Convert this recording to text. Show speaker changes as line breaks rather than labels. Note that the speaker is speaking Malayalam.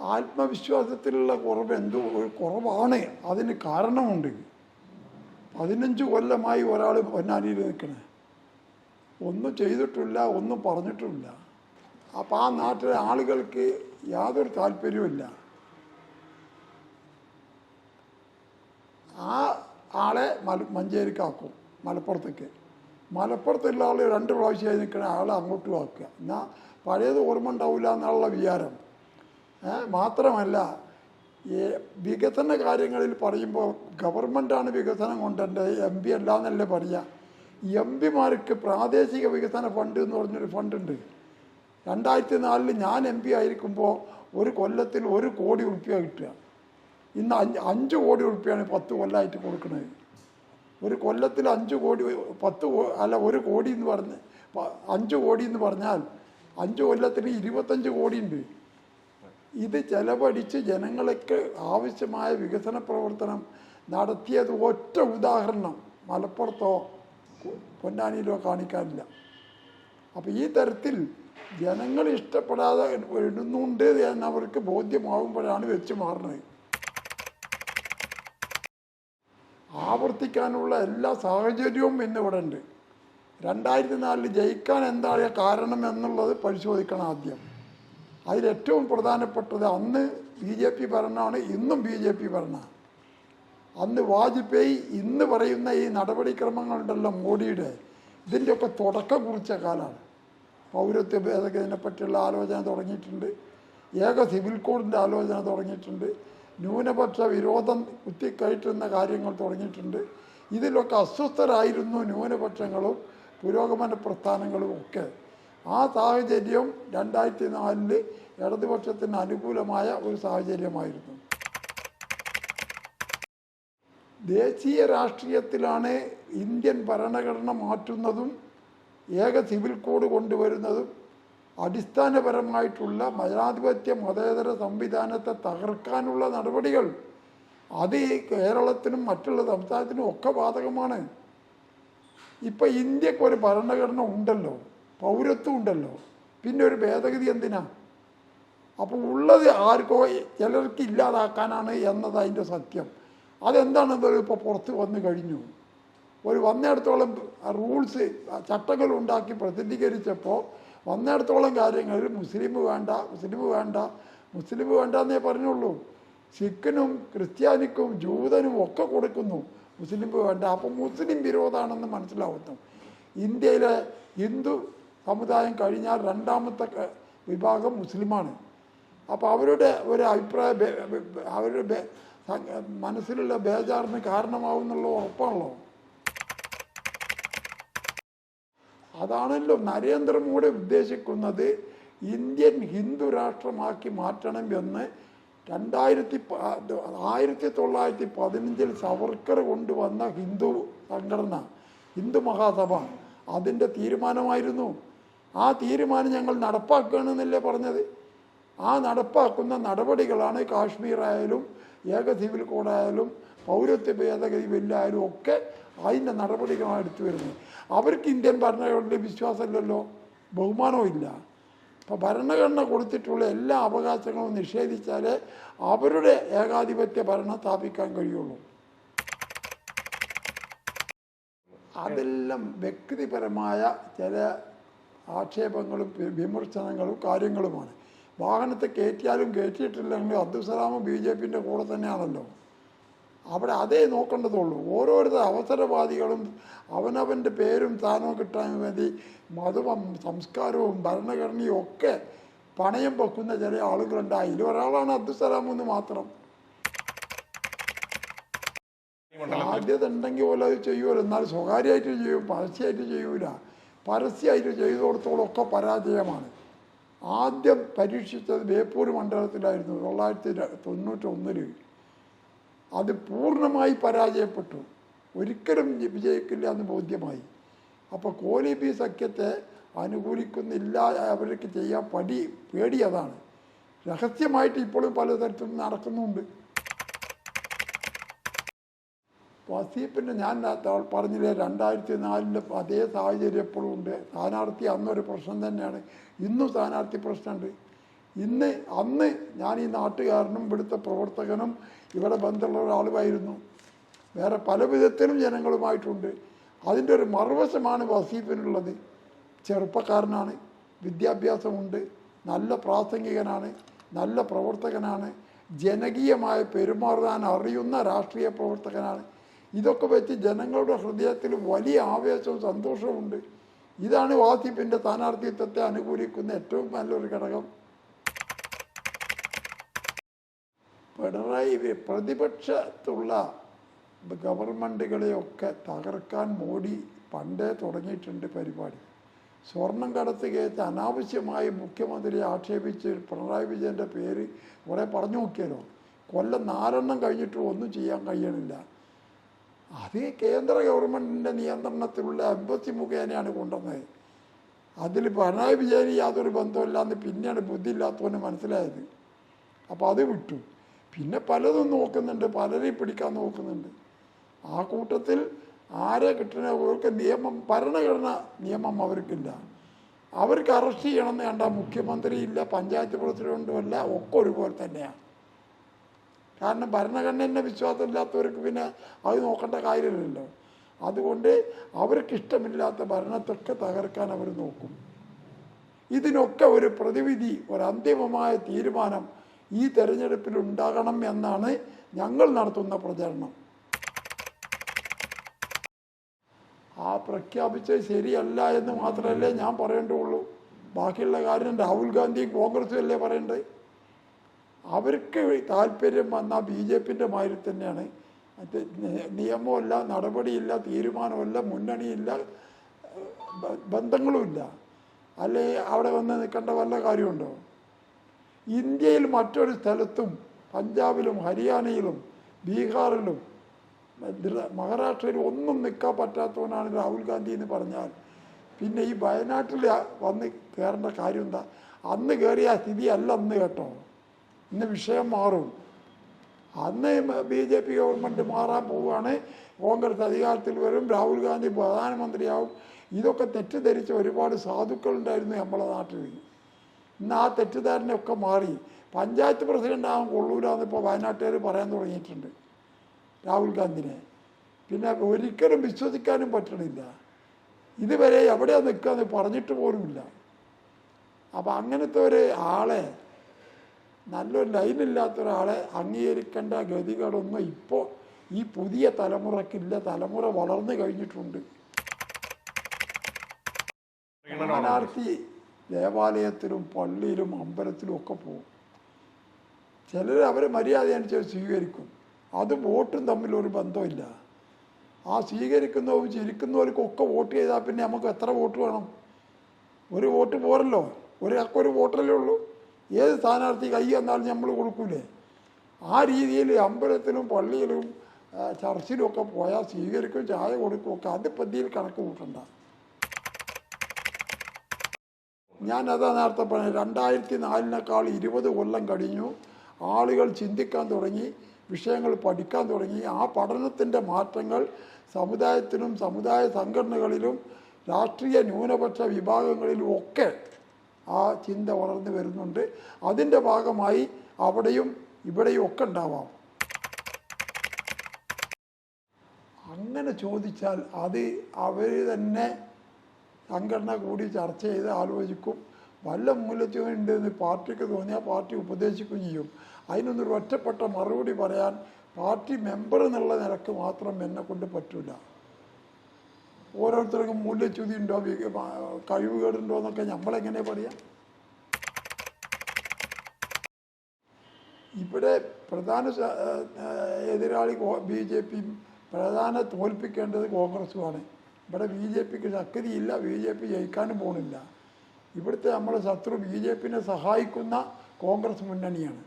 ആത്മവിശ്വാസത്തിലുള്ള കുറവ് എന്തോ ഒരു കുറവാണ്. അതിന് കാരണമുണ്ട്. പതിനഞ്ച് കൊല്ലമായി ഒരാൾ പൊന്നാനിയിൽ നിൽക്കണേ. ഒന്നും ചെയ്തിട്ടില്ല ഒന്നും പറഞ്ഞിട്ടില്ല. അപ്പം ആ നാട്ടിലെ ആളുകൾക്ക് യാതൊരു താല്പര്യവുമില്ല. ആ ആളെ മല മഞ്ചേരിക്കാക്കും മലപ്പുറത്തേക്ക്. മലപ്പുറത്തുള്ള ആൾ രണ്ട് പ്രാവശ്യമായി നിൽക്കുന്ന ആളെ അങ്ങോട്ടും ആക്കുക. എന്നാൽ പഴയത് ഓർമ്മ ഉണ്ടാവില്ല എന്നുള്ള വിചാരം. മാത്രമല്ല ഈ വികസന കാര്യങ്ങളിൽ പറയുമ്പോൾ ഗവൺമെന്റാണ് വികസനം കൊണ്ടുവരേണ്ടത് എം പി അല്ല എന്നല്ലേ പറയുക എം പിമാർക്ക് പ്രാദേശിക വികസന ഫണ്ട് എന്ന് പറഞ്ഞൊരു ഫണ്ടുണ്ട്. രണ്ടായിരത്തി നാലിൽ ഞാൻ എം പി ആയിരിക്കുമ്പോൾ ഒരു കൊല്ലത്തിൽ ഒരു കോടി ഉറുപ്പ്യ കിട്ടുക. ഇന്ന് അഞ്ച് അഞ്ച് കോടി ഉറുപ്പ്യാണ് പത്ത് കൊല്ലമായിട്ട് കൊടുക്കുന്നത് ഒരു കൊല്ലത്തിൽ അഞ്ച് കോടി പത്ത് അല്ല ഒരു കോടി എന്ന് പറഞ്ഞ് അഞ്ച് കോടി എന്ന് പറഞ്ഞാൽ അഞ്ച് കൊല്ലത്തിന് ഇരുപത്തഞ്ച് കോടിയുണ്ട് ഇത് ചെലവഴിച്ച് ജനങ്ങൾക്ക് ആവശ്യമായ വികസന പ്രവർത്തനം നടത്തിയത് ഒറ്റ ഉദാഹരണം മലപ്പുറത്തോ പൊന്നാനിയിലോ കാണിക്കാനില്ല. അപ്പോൾ ഈ തരത്തിൽ ജനങ്ങൾ ഇഷ്ടപ്പെടാതെ ഇടുന്നുണ്ട് എന്നവർക്ക് ബോധ്യമാകുമ്പോഴാണ് വെച്ച് മാറുന്നത്. ആവർത്തിക്കാനുള്ള എല്ലാ സാഹചര്യവും ഇന്നിവിടെ ഉണ്ട്. രണ്ടായിരത്തി നാലിൽ ജയിക്കാൻ എന്താണ് കാരണം എന്നുള്ളത് പരിശോധിക്കണം ആദ്യം. അതിലേറ്റവും പ്രധാനപ്പെട്ടത് അന്ന് ബി ജെ പി ഭരണമാണ് ഇന്നും ബി ജെ പി ഭരണമാണ്. അന്ന് വാജ്പേയി ഇന്ന് പറയുന്ന ഈ നടപടിക്രമങ്ങളുണ്ടല്ലോ മോഡിയുടെ ഇതിന്റെയൊക്കെ തുടക്കം കുറിച്ച കാലമാണ്. പൗരത്വ ഭേദഗതിനെ പറ്റിയുള്ള ആലോചന തുടങ്ങിയിട്ടുണ്ട്. ഏക സിവിൽ കോഡിന്റെ ആലോചന തുടങ്ങിയിട്ടുണ്ട്. ന്യൂനപക്ഷ വിരോധം കുത്തിക്കയറ്റുന്ന കാര്യങ്ങൾ തുടങ്ങിയിട്ടുണ്ട്. ഇതിലൊക്കെ അസ്വസ്ഥരായിരുന്നു ന്യൂനപക്ഷങ്ങളും പുരോഗമന പ്രസ്ഥാനങ്ങളും ഒക്കെ. ആ സാഹചര്യം രണ്ടായിരത്തി നാലിൽ ഇടതുപക്ഷത്തിന് അനുകൂലമായ ഒരു സാഹചര്യമായിരുന്നു. ദേശീയ രാഷ്ട്രീയത്തിലാണ് ഇന്ത്യൻ ഭരണഘടന മാറ്റുന്നതും ഏക സിവിൽ കോഡ് കൊണ്ടുവരുന്നതും അടിസ്ഥാനപരമായിട്ടുള്ള മതാധിപത്യ മതേതര സംവിധാനത്തെ തകർക്കാനുള്ള നടപടികൾ അത് ഈ കേരളത്തിനും മറ്റുള്ള സംസ്ഥാനത്തിനും ഒക്കെ ബാധകമാണ്. ഇപ്പം ഇന്ത്യയ്ക്ക് ഒരു ഭരണഘടന ഉണ്ടല്ലോ. പൗരത്വം ഉണ്ടല്ലോ. പിന്നെ ഒരു ഭേദഗതി എന്തിനാ? അപ്പോൾ ഉള്ളത് ആർക്കോ ചിലർക്ക് ഇല്ലാതാക്കാനാണ് എന്നത് അതിന്റെ സത്യം. അതെന്താണെന്നത് ഇപ്പോൾ പുറത്ത് വന്നു കഴിഞ്ഞു? ഒരു വന്നിടത്തോളം റൂൾസ് ചട്ടങ്ങൾ ഉണ്ടാക്കി പ്രസിദ്ധീകരിച്ചപ്പോൾ വന്നിടത്തോളം കാര്യങ്ങൾ മുസ്ലിം വേണ്ട മുസ്ലിം വേണ്ട മുസ്ലിം വേണ്ട എന്നേ പറഞ്ഞുള്ളൂ. സിഖിനും ക്രിസ്ത്യാനിക്കും ജൂതനും ഒക്കെ കൊടുക്കുന്നു. മുസ്ലിം വേണ്ട. അപ്പോൾ മുസ്ലിം വിരോധമാണെന്ന് മനസ്സിലാവുന്നു. ഇന്ത്യയിലെ ഹിന്ദു സമുദായം കഴിഞ്ഞാൽ രണ്ടാമത്തെ വിഭാഗം മുസ്ലിമാണ്. അപ്പോൾ അവരുടെ ഒരു അഭിപ്രായ അവരുടെ മനസ്സിലുള്ള ബേജാറിന് കാരണമാവും എന്നുള്ള ഉറപ്പാണല്ലോ. അതാണല്ലോ നരേന്ദ്രമോദി ഉദ്ദേശിക്കുന്നത് ഇന്ത്യൻ ഹിന്ദു രാഷ്ട്രമാക്കി മാറ്റണം എന്ന് രണ്ടായിരത്തി ആയിരത്തി തൊള്ളായിരത്തി പതിനഞ്ചിൽ സവർക്കർ കൊണ്ടുവന്ന ഹിന്ദു സംഘടന ഹിന്ദു മഹാസഭ. അതിന്റെ തീരുമാനമായിരുന്നു. ആ തീരുമാനം ഞങ്ങൾ നടപ്പാക്കുകയാണെന്നല്ലേ പറഞ്ഞത്? ആ നടപ്പാക്കുന്ന നടപടികളാണ് കാശ്മീർ ആയാലും ഏക സിവിൽ കോഡായാലും പൗരത്വ ഭേദഗതി ബില്ലായാലും ഒക്കെ അതിന്റെ നടപടികളാണ് എടുത്തു വരുന്നത്. അവർക്ക് ഇന്ത്യൻ ഭരണഘടനയിൽ വിശ്വാസമില്ലല്ലോ? ബഹുമാനവും ഇല്ല അപ്പോൾ ഭരണഘടന കൊടുത്തിട്ടുള്ള എല്ലാ അവകാശങ്ങളും നിഷേധിച്ചാലേ അവരുടെ ഏകാധിപത്യ ഭരണം സ്ഥാപിക്കാൻ കഴിയുള്ളൂ. അതെല്ലാം വ്യക്തിപരമായ ചില ആക്ഷേപങ്ങളും വിമർശനങ്ങളും കാര്യങ്ങളുമാണ്. വാഹനത്തെ കയറ്റിയാലും കയറ്റിയിട്ടില്ലെങ്കിൽ അബ്ദുസലാമും ബി ജെ പിന്റെ കൂടെ തന്നെയാണല്ലോ. അവിടെ അതേ നോക്കേണ്ടതുള്ളൂ. ഓരോരുത്തർ അവസരവാദികളും അവനവന്റെ പേരും സ്ഥാനവും കിട്ടാൻ വേണ്ടി മതവും സംസ്കാരവും ഭരണഘടനയും ഒക്കെ പണയം വെക്കുന്ന ചില ആളുകളുണ്ട് അതിൽ ഒരാളാണ് അബ്ദുസലാം എന്ന് മാത്രം. സാധ്യത ഉണ്ടെങ്കിൽ പോലെ അത് ചെയ്യുമല്ലോ. എന്നാൽ സ്വകാര്യമായിട്ട് ചെയ്യും പരസ്യമായിട്ട് ചെയ്യൂല. പരസ്യമായിട്ട് ചെയ്തു കൊടുത്തോളൊക്കെ പരാജയമാണ്. ആദ്യം പരീക്ഷിച്ചത് ബേപ്പൂർ മണ്ഡലത്തിലായിരുന്നു തൊള്ളായിരത്തി തൊണ്ണൂറ്റൊന്നിൽ അത് പൂർണമായി പരാജയപ്പെട്ടു. ഒരിക്കലും വിജയിക്കില്ല എന്ന് ബോധ്യമായി. അപ്പോൾ കോലി ബി സഖ്യത്തെ അനുകൂലിക്കുന്നില്ല അവർക്ക് ചെയ്യാൻ പടി പേടി അതാണ്. രഹസ്യമായിട്ട് ഇപ്പോഴും പലതരത്തിലും നടക്കുന്നുണ്ട്. വസീപ്പിന്റെ ഞാൻ പറഞ്ഞില്ലേ രണ്ടായിരത്തി നാലിൽ അതേ സാഹചര്യം എപ്പോഴും ഉണ്ട്. സ്ഥാനാർത്ഥി അന്നൊരു പ്രശ്നം തന്നെയാണ്. ഇന്നും സ്ഥാനാർത്ഥി പ്രശ്നമുണ്ട്. ഇന്ന് അന്ന് ഞാൻ ഈ നാട്ടുകാരനും ഇവിടുത്തെ പ്രവർത്തകനും ഇവിടെ ബന്ധമുള്ള ഒരാളുമായിരുന്നു. വേറെ പല വിധത്തിലും ജനങ്ങളുമായിട്ടുണ്ട്. അതിന്റെ ഒരു മറുവശമാണ് വസീഫിനുള്ളത്. ചെറുപ്പക്കാരനാണ് വിദ്യാഭ്യാസമുണ്ട് നല്ല പ്രാസംഗികനാണ് നല്ല പ്രവർത്തകനാണ് ജനകീയമായ പെരുമാറാൻ അറിയുന്ന രാഷ്ട്രീയ പ്രവർത്തകനാണ്. ഇതൊക്കെ വെച്ച് ജനങ്ങളുടെ ഹൃദയത്തിൽ വലിയ ആവേശവും സന്തോഷവുമുണ്ട്. ഇതാണ് വാസിഫിന്റെ സ്ഥാനാർത്ഥിത്വത്തെ അനുകൂലിക്കുന്ന ഏറ്റവും നല്ലൊരു ഘടകം. പിണറായി പ്രതിപക്ഷത്തുള്ള ഗവൺമെന്റുകളെയൊക്കെ തകർക്കാൻ മോഡി പണ്ടേ തുടങ്ങിയിട്ടുണ്ട് പരിപാടി. സ്വർണം കടത്ത് കേസ് അനാവശ്യമായി മുഖ്യമന്ത്രിയെ ആക്ഷേപിച്ച് പിണറായി വിജയന്റെ പേര് കുറേ പറഞ്ഞു നോക്കിയാലോ? കൊല്ലം നാലെണ്ണം കഴിഞ്ഞിട്ടും ഒന്നും ചെയ്യാൻ കഴിയണില്ല. അത് കേന്ദ്ര ഗവൺമെന്റിന്റെ നിയന്ത്രണത്തിലുള്ള എംബസി മുഖേനയാണ് കൊണ്ടുവന്നത്. അതിൽ പിണറായി വിജയന് യാതൊരു ബന്ധമില്ലാന്ന് പിന്നെയാണ് ബുദ്ധിയില്ലാത്തവന് മനസ്സിലായത്. അപ്പോൾ അത് വിട്ടു. പിന്നെ പലതും നോക്കുന്നുണ്ട് പലരെയും പിടിക്കാൻ നോക്കുന്നുണ്ട്. ആ കൂട്ടത്തിൽ ആരെ കിട്ടണ അവർക്ക് നിയമം ഭരണഘടന നിയമം അവർക്കില്ല. അവർക്ക് അറസ്റ്റ് ചെയ്യണമെന്ന് കണ്ട മുഖ്യമന്ത്രി ഇല്ല പഞ്ചായത്ത് പ്രസിഡന്റും അല്ല ഒക്കെ ഒരുപോലെ തന്നെയാണ് കാരണം ഭരണഘടന വിശ്വാസമില്ലാത്തവർക്ക് പിന്നെ അത് നോക്കേണ്ട കാര്യമില്ലല്ലോ. അതുകൊണ്ട് അവർക്ക് ഇഷ്ടമില്ലാത്ത ഭരണത്തൊക്കെ തകർക്കാൻ അവർ നോക്കും. ഇതിനൊക്കെ ഒരു പ്രതിവിധി ഒരു അന്തിമമായ തീരുമാനം ഈ തെരഞ്ഞെടുപ്പിൽ ഉണ്ടാകണം എന്നാണ് ഞങ്ങൾ നടത്തുന്ന പ്രചരണം. ആ പ്രഖ്യാപിച്ചത് ശരിയല്ല എന്ന് മാത്രമല്ലേ ഞാൻ പറയേണ്ടുള്ളൂ. ബാക്കിയുള്ള കാര്യം രാഹുൽ ഗാന്ധിയും കോൺഗ്രസും അല്ലേ പറയണ്ടേ അവർക്ക് താല്പര്യം വന്ന ബി ജെ പിന്റെ മാതിരി തന്നെയാണ്. നിയമമല്ല നടപടിയില്ല തീരുമാനമില്ല മുന്നണിയില്ല ബന്ധങ്ങളുമില്ല. അല്ലെ? അവിടെ വന്ന് നിൽക്കേണ്ട വല്ല കാര്യമുണ്ടോ? ഇന്ത്യയിൽ മറ്റൊരു സ്ഥലത്തും പഞ്ചാബിലും ഹരിയാനയിലും ബീഹാറിലും മഹാരാഷ്ട്രയിലും ഒന്നും നിൽക്കാൻ പറ്റാത്തവനാണ് രാഹുൽ ഗാന്ധി എന്ന് പറഞ്ഞാൽ. പിന്നെ ഈ വയനാട്ടിൽ വന്ന് കയറേണ്ട കാര്യം എന്താ? അന്ന് കയറിയ സ്ഥിതി അല്ല അന്ന് കേട്ടോ. ഇന്ന് വിഷയം മാറും. അന്ന് ബി ജെ പി ഗവൺമെന്റ് മാറാൻ പോവുകയാണ്. കോൺഗ്രസ് അധികാരത്തിൽ വരും. രാഹുൽ ഗാന്ധി പ്രധാനമന്ത്രിയാവും. ഇതൊക്കെ തെറ്റിദ്ധരിച്ച ഒരുപാട് സാധുക്കളുണ്ടായിരുന്നു നമ്മളെ നാട്ടിൽ. ഇന്ന് ആ തെറ്റിദ്ധാരണയൊക്കെ മാറി. പഞ്ചായത്ത് പ്രസിഡന്റ് ആകാൻ കൊള്ളൂരാന്ന് ഇപ്പോൾ വയനാട്ടുകാർ പറയാൻ തുടങ്ങിയിട്ടുണ്ട് രാഹുൽ ഗാന്ധിനെ. പിന്നെ ഒരിക്കലും വിശ്വസിക്കാനും പറ്റണില്ല. ഇതുവരെ എവിടെയാണ് നിൽക്കുക എന്ന് പറഞ്ഞിട്ട് പോലുമില്ല. അപ്പം അങ്ങനത്തെ ഒരു ആളെ നല്ലൊരു ലൈനില്ലാത്ത ഒരാളെ അംഗീകരിക്കേണ്ട ഗതികളൊന്നും ഇപ്പോൾ ഈ പുതിയ തലമുറക്കില്ല. തലമുറ വളർന്നു കഴിഞ്ഞിട്ടുണ്ട്. സ്ഥാനാർത്ഥി ദേവാലയത്തിലും പള്ളിയിലും അമ്പലത്തിലും ഒക്കെ പോകും. ചിലർ അവർ മര്യാദ അനുസരിച്ച് സ്വീകരിക്കും. അത് വോട്ടും തമ്മിൽ ഒരു ബന്ധമില്ല. ആ സ്വീകരിക്കുന്നവരും ചിരിക്കുന്നവർക്കൊക്കെ വോട്ട് ചെയ്താൽ പിന്നെ നമുക്ക് എത്ര വോട്ട് വേണം? ഒരു വോട്ട് പോരല്ലോ? ഒരാൾക്കൊരു വോട്ടല്ലേ ഉള്ളൂ. ഏത് സ്ഥാനാർത്ഥി കൈ എന്നാലും നമ്മൾ കൊടുക്കൂലേ? ആ രീതിയിൽ അമ്പലത്തിലും പള്ളിയിലും ചർച്ചിലുമൊക്കെ പോയാൽ സ്വീകരിക്കും ചായ കൊടുക്കും ഒക്കെ. അത് പതിയിൽ കണക്ക് കൂട്ടണ്ട. ഞാൻ അതാ നേരത്തെ പറഞ്ഞത് രണ്ടായിരത്തി നാലിനേക്കാൾ ഇരുപത് കൊല്ലം കഴിഞ്ഞു. ആളുകൾ ചിന്തിക്കാൻ തുടങ്ങി വിഷയങ്ങൾ പഠിക്കാൻ തുടങ്ങി. ആ പഠനത്തിന്റെ മാറ്റങ്ങൾ സമുദായത്തിലും സമുദായ സംഘടനകളിലും രാഷ്ട്രീയ ന്യൂനപക്ഷ വിഭാഗങ്ങളിലും ഒക്കെ ആ ചിന്ത വളർന്നു വരുന്നുണ്ട്. അതിന്റെ ഭാഗമായി അവിടെയും ഇവിടെയും ഒക്കെ ഉണ്ടാവാം. അങ്ങനെ ചോദിച്ചാൽ അത് അവർ തന്നെ സംഘടന കൂടി ചർച്ച ചെയ്ത് ആലോചിക്കും. വല്ല മൂല്യച്ചുണ്ട് എന്ന് പാർട്ടിക്ക് തോന്നിയാൽ പാർട്ടി ഉപദേശിക്കുകയും ചെയ്യും. അതിനൊന്നൊരു ഒറ്റപ്പെട്ട മറുപടി പറയാൻ പാർട്ടി മെമ്പർ എന്നുള്ള നിലയ്ക്ക് മാത്രം എന്നെ കൊണ്ട് പറ്റൂല. ഓരോരുത്തർക്കും മൂല്യച്യുതി ഉണ്ടോ? കഴിവുകേടുണ്ടോ എന്നൊക്കെ നമ്മളെങ്ങനെ പറയാം? ഇവിടെ പ്രധാന എതിരാളി ബി ജെ പി പ്രധാന തോൽപ്പിക്കേണ്ടത് കോൺഗ്രസുമാണ്. ഇവിടെ ബി ജെ പിക്ക് ശക്തിയില്ല ബി ജെ പി ജയിക്കാനും പോകുന്നില്ല ഇവിടുത്തെ നമ്മുടെ ശത്രു ബി ജെ പിനെ സഹായിക്കുന്ന കോൺഗ്രസ് മുന്നണിയാണ്.